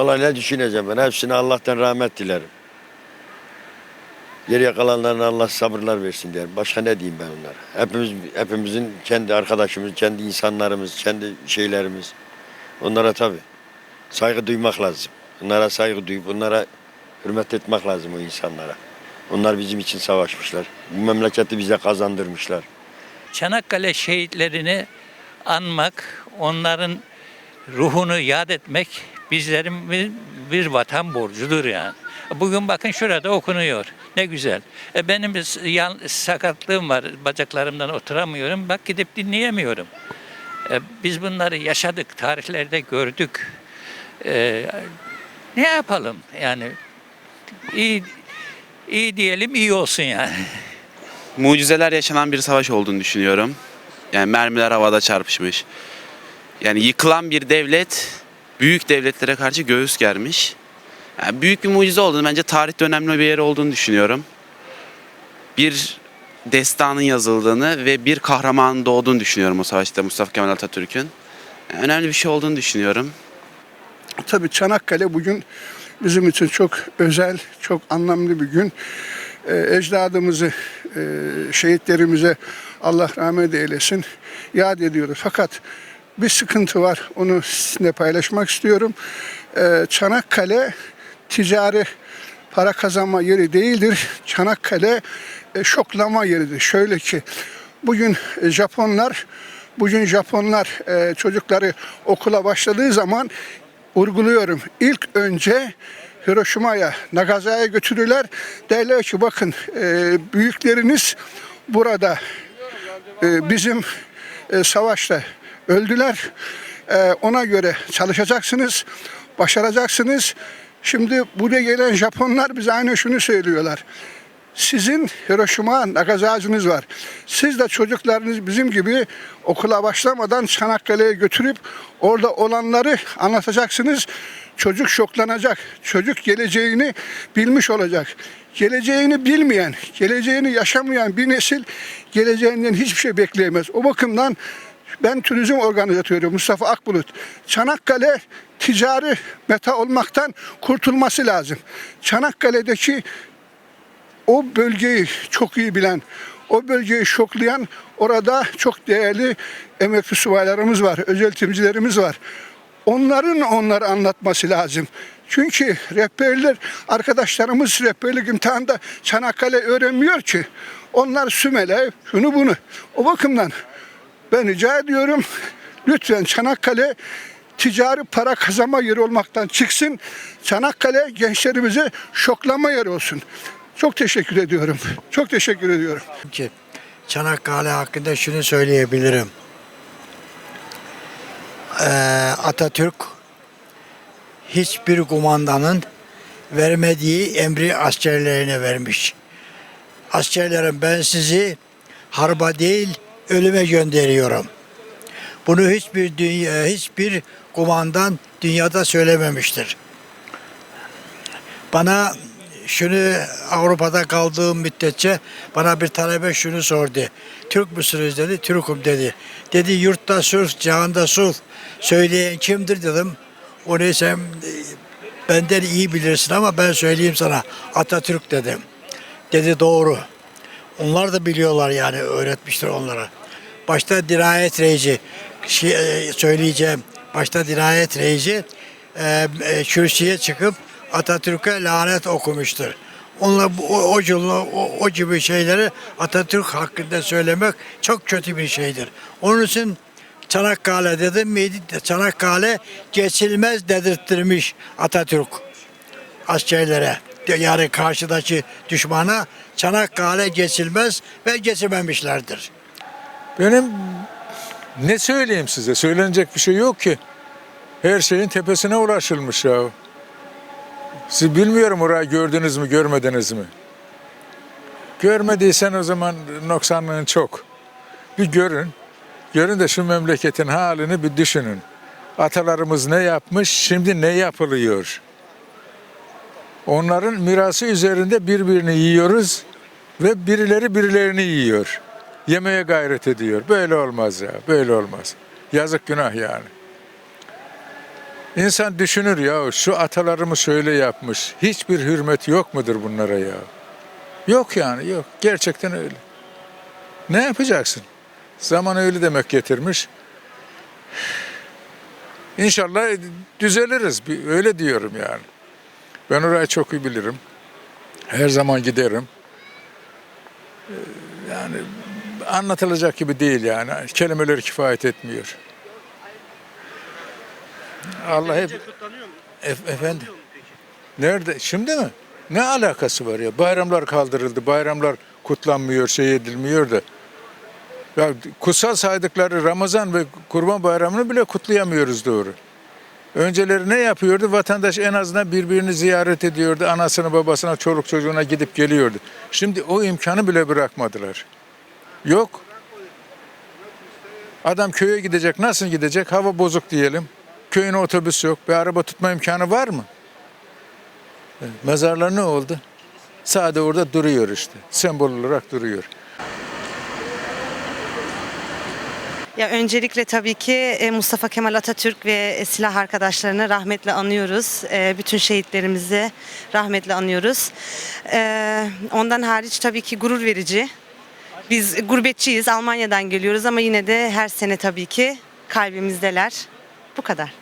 Vallahi ne düşüneceğim ben? Hepsine Allah'tan rahmet dilerim. Geriye kalanlarına Allah sabırlar versin diyelim. Başka ne diyeyim ben onlara? Hepimiz, hepimizin kendi arkadaşımız, kendi insanlarımız, kendi şeylerimiz. Onlara tabii saygı duymak lazım. Onlara saygı duyup onlara hürmet etmek lazım o insanlara. Onlar bizim için savaşmışlar. Bu memleketi bize kazandırmışlar. Çanakkale şehitlerini anmak, onların ruhunu yad etmek bizlerin bir, bir vatan borcudur yani. Bugün bakın şurada okunuyor. Ne güzel. E benim yan, sakatlığım var. Bacaklarımdan oturamıyorum. Bak gidip dinleyemiyorum. E, biz bunları yaşadık. Tarihlerde gördük. E, ne yapalım yani? İyi, iyi diyelim iyi olsun yani. mucizeler yaşanan bir savaş olduğunu düşünüyorum. Yani mermiler havada çarpışmış. Yani yıkılan bir devlet büyük devletlere karşı göğüs germiş. Yani büyük bir mucize olduğunu bence tarihte önemli bir yer olduğunu düşünüyorum. Bir destanın yazıldığını ve bir kahramanın doğduğunu düşünüyorum o savaşta Mustafa Kemal Atatürk'ün. Yani önemli bir şey olduğunu düşünüyorum. Tabii Çanakkale bugün bizim için çok özel, çok anlamlı bir gün. Ee, ecdadımızı, e, şehitlerimize Allah rahmet eylesin yad ediyoruz. Fakat bir sıkıntı var, onu sizinle paylaşmak istiyorum. Ee, Çanakkale ticari para kazanma yeri değildir. Çanakkale e, şoklama yeridir. Şöyle ki bugün e, Japonlar bugün Japonlar e, çocukları okula başladığı zaman vurguluyorum. İlk önce Hiroşima'ya, Nagasaki'ye götürürler. Derler ki bakın büyükleriniz burada bizim savaşta öldüler. E, ona göre çalışacaksınız, başaracaksınız. Şimdi buraya gelen Japonlar bize aynı şunu söylüyorlar. Sizin Hiroşima Nagasaki'niz var. Siz de çocuklarınız bizim gibi okula başlamadan Çanakkale'ye götürüp orada olanları anlatacaksınız. Çocuk şoklanacak. Çocuk geleceğini bilmiş olacak. Geleceğini bilmeyen, geleceğini yaşamayan bir nesil geleceğinden hiçbir şey bekleyemez. O bakımdan ben turizm organizatörü Mustafa Akbulut. Çanakkale ticari meta olmaktan kurtulması lazım. Çanakkale'deki o bölgeyi çok iyi bilen, o bölgeyi şoklayan orada çok değerli emekli subaylarımız var, özel timcilerimiz var. Onların onları anlatması lazım. Çünkü rehberler, arkadaşlarımız rehberlik imtihanında Çanakkale öğrenmiyor ki. Onlar Sümele, şunu bunu. O bakımdan ben rica ediyorum lütfen Çanakkale ticari para kazanma yeri olmaktan çıksın. Çanakkale gençlerimize şoklama yeri olsun. Çok teşekkür ediyorum. Çok teşekkür ediyorum. ki Çanakkale hakkında şunu söyleyebilirim. Ee, Atatürk hiçbir kumandanın vermediği emri askerlerine vermiş. Askerlerim ben sizi harba değil ölüme gönderiyorum. Bunu hiçbir dünya, hiçbir kumandan dünyada söylememiştir. Bana şunu Avrupa'da kaldığım müddetçe bana bir talebe şunu sordu. Türk müsünüz dedi. Türk'üm dedi. Dedi yurtta sulh, cihanda sulh. Söyleyen kimdir dedim. O neyse e, benden iyi bilirsin ama ben söyleyeyim sana. Atatürk dedim. Dedi doğru. Onlar da biliyorlar yani öğretmiştir onlara. Başta dirayet reisi şey, e, söyleyeceğim. Başta dirayet reisi e, e, kürsüye çıkıp Atatürk'e lanet okumuştur. Bu- o, o, o, o gibi şeyleri Atatürk hakkında söylemek çok kötü bir şeydir. Onun için Çanakkale dedim miydi? Çanakkale geçilmez dedirttirmiş Atatürk askerlere. Yani karşıdaki düşmana Çanakkale geçilmez ve geçirmemişlerdir. Benim ne söyleyeyim size? Söylenecek bir şey yok ki. Her şeyin tepesine ulaşılmış ya. Siz bilmiyorum orayı gördünüz mü, görmediniz mi? Görmediysen o zaman noksanlığın çok. Bir görün. Görün de şu memleketin halini bir düşünün. Atalarımız ne yapmış, şimdi ne yapılıyor? Onların mirası üzerinde birbirini yiyoruz ve birileri birilerini yiyor. Yemeye gayret ediyor. Böyle olmaz ya, böyle olmaz. Yazık günah yani. İnsan düşünür ya şu atalarımı şöyle yapmış. Hiçbir hürmet yok mudur bunlara ya? Yok yani yok. Gerçekten öyle. Ne yapacaksın? Zaman öyle demek getirmiş. İnşallah düzeliriz. Öyle diyorum yani. Ben orayı çok iyi bilirim. Her zaman giderim. Ee, Yani anlatılacak gibi değil yani. Kelimeler kifayet etmiyor. Allah hep... Ef- efendim? Nerede? Şimdi mi? Ne alakası var ya? Bayramlar kaldırıldı. Bayramlar kutlanmıyor, şey edilmiyor da. Ya kutsal saydıkları Ramazan ve Kurban Bayramı'nı bile kutlayamıyoruz doğru. Önceleri ne yapıyordu? Vatandaş en azından birbirini ziyaret ediyordu. Anasını, babasına, çoluk çocuğuna gidip geliyordu. Şimdi o imkanı bile bırakmadılar. Yok. Adam köye gidecek. Nasıl gidecek? Hava bozuk diyelim. Köyüne otobüs yok. Bir araba tutma imkanı var mı? Mezarlar ne oldu? Sade orada duruyor işte. Sembol olarak duruyor. Ya öncelikle tabii ki e, Mustafa Kemal Atatürk ve e, silah arkadaşlarını rahmetle anıyoruz. E, Bütün şehitlerimizi rahmetle anıyoruz. Ondan hariç tabii ki gurur verici. Biz gurbetçiyiz, Almanya'dan geliyoruz ama yine de her sene tabii ki kalbimizdeler. Bu kadar.